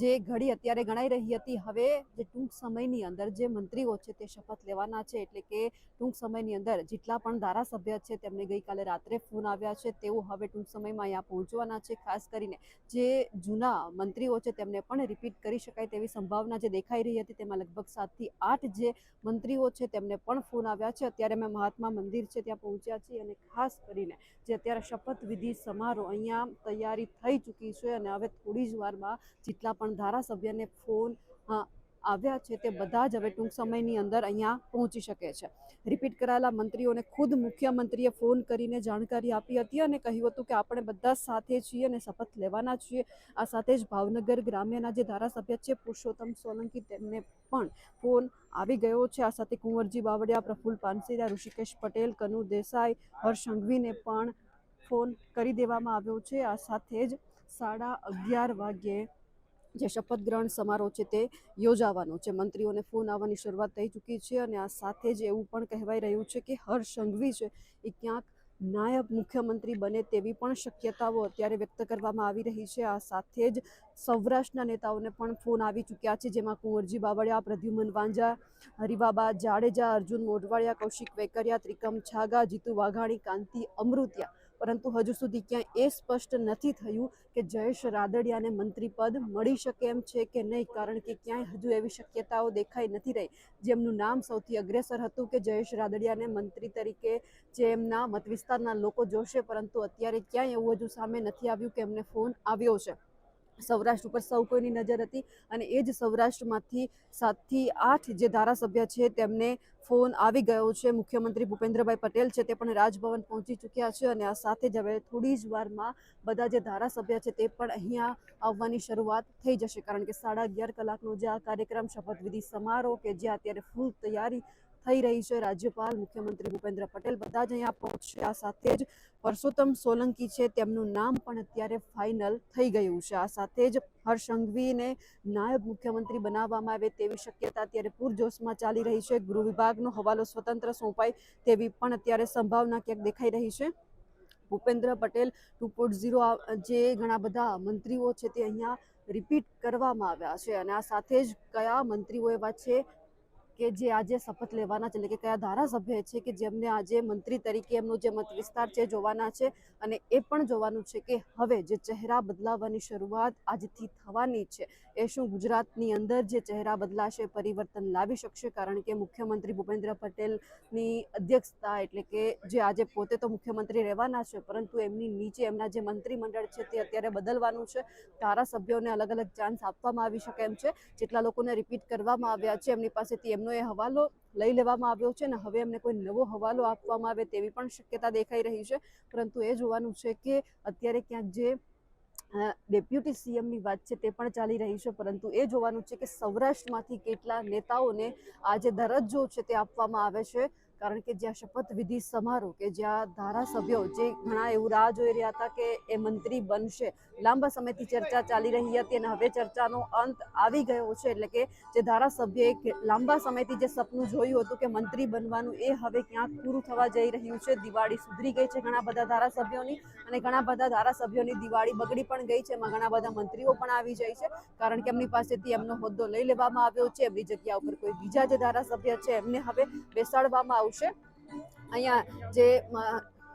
જે ઘડી અત્યારે ગણાઈ રહી હતી, હવે જે ટૂંક સમયની અંદર જે મંત્રીઓ છે તે શપથ લેવાના છે, એટલે કે ટૂંક સમયની અંદર જેટલા પણ ધારાસભ્ય છે તેમને ગઈકાલે રાત્રે ફોન આવ્યા છે, તેઓ હવે ટૂંક સમયમાં અહીંયા પહોંચવાના છે, ખાસ કરીને જે જૂના મંત્રીઓ છે તેમને પણ રિપીટ કરી શકાય તેવી સંભાવના જે દેખાઈ રહી હતી, તેમાં લગભગ સાતથી આઠ જે મંત્રીઓ છે તેમને પણ ફોન આવ્યા છે. અત્યારે અમે મહાત્મા મંદિર છે ત્યાં પહોંચ્યા છીએ અને ખાસ કરીને જે અત્યારે શપથવિધિ સમારોહ અહીંયા તૈયારી થઈ ચૂકી છે અને હવે થોડી જ વારમાં જેટલા પણ ધારાસભ્યને ફોન આવ્યા છે તે બધા જ હવે ટૂંક સમયની અંદર અહીંયા પહોંચી શકે છે. રિપીટ કરાયેલા મંત્રીઓને ખુદ મુખ્યમંત્રીએ ફોન કરીને જાણકારી આપી હતી અને કહ્યું હતું કે આપણે બધા સાથે છીએ અને શપથ લેવાના છીએ. આ સાથે જ ભાવનગર ગ્રામ્યના જે ધારાસભ્ય છે પુરુષોત્તમ સોલંકી તેમને પણ ફોન આવી ગયો છે. આ સાથે કુંવરજી બાવળિયા, પ્રફુલ પાનસેરિયા, ઋષિકેશ પટેલ, કનુ દેસાઈ, હર્ષ સંઘવીને પણ ફોન કરી દેવામાં આવ્યો છે. આ સાથે જ સાડા અગિયાર વાગ્યે જે શપથ ગ્રહણ સમારોહ છે તે યોજાવાનો છે. મંત્રીઓને ફોન આવવાની શરૂઆત થઈ ચૂકી છે અને આ સાથે જ એવું પણ કહેવાઈ રહ્યું છે કે હર્ષ સંઘવી છે. એ ક્યાંક નાયબ મુખ્યમંત્રી બને તેવી પણ શક્યતાઓ અત્યારે વ્યક્ત કરવામાં આવી રહી છે. આ સાથે જ સૌરાષ્ટ્રના નેતાઓને પણ ફોન આવી ચૂક્યા છે, જેમાં કુંવરજી બાવળિયા, પ્રદ્યુમન વાંઝા, હરિબાબા જાડેજા, અર્જુન મોઢવાડિયા, કૌશિક વેકરિયા, ત્રિકમ છાગા, જીતુ વાઘાણી, કાંતિ અમૃતિયા પરંતુ હજુ સુધી ક્યાંય એ સ્પષ્ટ નથી થયું કે જયેશ રાદડિયાને મંત્રી પદ મળી શકે એમ છે કે નહીં, કારણ કે ક્યાંય હજુ એવી શક્યતાઓ દેખાઈ નથી રહી. જેમનું નામ સૌથી અગ્રેસર હતું કે જયેશ રાદડિયાને મંત્રી તરીકે જે એમના મત વિસ્તારના લોકો જોશે, પરંતુ અત્યારે ક્યાંય એવું હજુ સામે નથી આવ્યું કે એમને ફોન આવ્યો છે. સૌરાષ્ટ્ર ઉપર સૌ કોઈની નજર હતી અને એ જ સૌરાષ્ટ્રમાંથી સાતથી આઠ જે ધારાસભ્ય છે તેમને ફોન આવી ગયો છે. મુખ્યમંત્રી ભૂપેન્દ્રભાઈ પટેલ છે તે પણ રાજભવન પહોંચી ચૂક્યા છે અને આ સાથે જ હવે થોડી જ વારમાં બધા જે ધારાસભ્ય છે તે પણ અહીંયા આવવાની શરૂઆત થઈ જશે. કારણ કે સાડા અગિયાર કલાકનો જે આ કાર્યક્રમ, શપથવિધિ સમારોહ કે જે અત્યારે ફૂલ તૈયારી થઈ રહી છે. રાજ્યપાલ, મુખ્યમંત્રી ભૂપેન્દ્ર પટેલ બધા જ અહીંયા પહોંચશે આ સાથે જ પરસોત્તમ સોલંકી છે, તેમનું નામ પણ અત્યારે ફાઇનલ થઈ ગયું છે. આ સાથે જ હર્ષ સંઘવીને નાયબ મુખ્યમંત્રી બનાવવામાં આવે તેવી શક્યતા અત્યારે પૂરજોશમાં ચાલી રહી છે. ગૃહ વિભાગનો હવાલો સ્વતંત્ર સોંપાય તેવી પણ અત્યારે સંભાવના ક્યાંક દેખાઈ રહી છે. Bhupendra Patel two point zero જે ઘણા બધા મંત્રીઓ છે તે અહીંયા રિપીટ કરવામાં આવ્યા છે અને આ સાથે જ કયા મંત્રીઓ એવા છે કે જે આજે શપથ લેવાના છે, એટલે કે કયા ધારાસભ્ય છે કે જેમને આજે મંત્રી તરીકે એમનો જે મત વિસ્તાર છે જોવાના છે અને એ પણ જોવાનું છે કે હવે જે ચહેરા બદલાવાની શરૂઆત આજથી થવાની છે, એ શું ગુજરાતની અંદર જે ચહેરા બદલાશે, પરિવર્તન લાવી શકશે? કારણ કે મુખ્યમંત્રી ભૂપેન્દ્ર પટેલની અધ્યક્ષતા એટલે કે જે આજે પોતે તો મુખ્યમંત્રી રહેવાના છે, પરંતુ એમની નીચે એમના જે મંત્રીમંડળ છે તે અત્યારે બદલવાનું છે. ધારાસભ્યોને અલગ અલગ ચાન્સ આપવામાં આવી શકે એમ છે. જેટલા લોકોને રિપીટ કરવામાં આવ્યા છે, એમની પાસેથી એમનો એ હવાલો લઈ લેવામાં આવ્યો છે અને હવે એમને કોઈ નવો હવાલો આપવામાં આવે તેવી પણ શક્યતા દેખાઈ રહી છે. પરંતુ એ જોવાનું છે કે અત્યારે ક્યાંક જે ડેપ્યુટી સીએમની વાત છે તે પણ ચાલી રહી છે. પરંતુ એ જોવાનું છે કે સૌરાષ્ટ્રમાંથી કેટલા નેતાઓને આ જે દરજ્જો છે તે આપવામાં આવે છે. કારણ કે જ્યાં શપથવિધિ સમારોહ કે જ્યાં ધારાસભ્યો જે ઘણા એવું રાહ જોઈ રહ્યા હતા કે એ મંત્રી બનશે, લાંબા સમયથી ચર્ચા ચાલી રહી હતી અને હવે ચર્ચાનો અંત આવી ગયો છે. એટલે કે જે ધારાસભ્યએ લાંબા સમયથી જે સપનું જોયું હતું કે મંત્રી બનવાનું એ હવે ક્યાંક પૂરું થવા જઈ રહ્યું છે. દિવાળી સુધરી ગઈ છે ઘણા બધા ધારાસભ્યોની અને ઘણા બધા ધારાસભ્યોની દિવાળી બગડી પણ ગઈ છે. એમાં ઘણા બધા મંત્રીઓ પણ આવી જાય છે. કારણ કે એમની પાસેથી એમનો હોદ્દો લઈ લેવામાં આવ્યો છે. એમની જગ્યા ઉપર કોઈ બીજા જે ધારાસભ્ય છે. એમને હવે બેસાડવામાં આવશે અહીંયા જે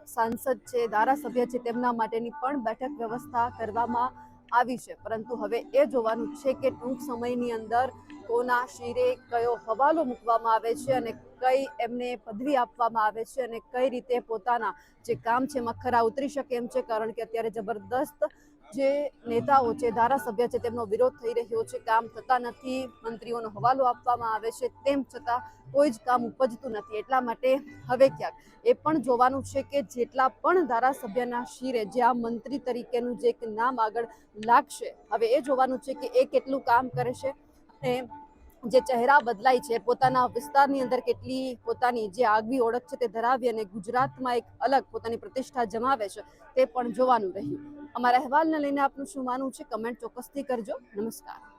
સાંસદ છે, ધારાસભ્ય છે, તેમના માટેની પણ બેઠક વ્યવસ્થા કરવામાં આવી છે. પરંતુ હવે એ જોવાનું છે કે ટૂંક સમયની અંદર કોના શિરે કયો હવાલો મૂકવામાં આવે છે અને કઈ એમને પદવી આપવામાં આવે છે અને કઈ રીતે પોતાના જે કામ છે એમાં ખરા ઉતરી શકે એમ છે. કારણ કે અત્યારે જબરદસ્ત જે નેતાઓ છે, ધારાસભ્ય છે, તેમનો વિરોધ થઈ રહ્યો છે, કામ થતા નથી, મંત્રીઓનો હવાલો આપવામાં આવે છે, તેમ છતાં કોઈ જ કામ ઉપજતું નથી. એટલા માટે હવે ક્યાંક એ પણ જોવાનું છે કે જેટલા પણ ધારાસભ્યના શિરે જે આ મંત્રી તરીકેનું જે નામ આગળ લાગશે, હવે એ જોવાનું છે કે એ કેટલું કામ કરે છે અને જે ચહેરા બદલાય છે, પોતાના વિસ્તારની અંદર કેટલી પોતાની જે આગવી ઓળખ છે તે ધરાવી અને ગુજરાતમાં એક અલગ પોતાની પ્રતિષ્ઠા જમાવે છે તે પણ જોવાનું રહ્યું. અમારા અહેવાલને લઈને આપનું શું માનવું છે? કમેન્ટ ચોક્કસથી કરજો. નમસ્કાર.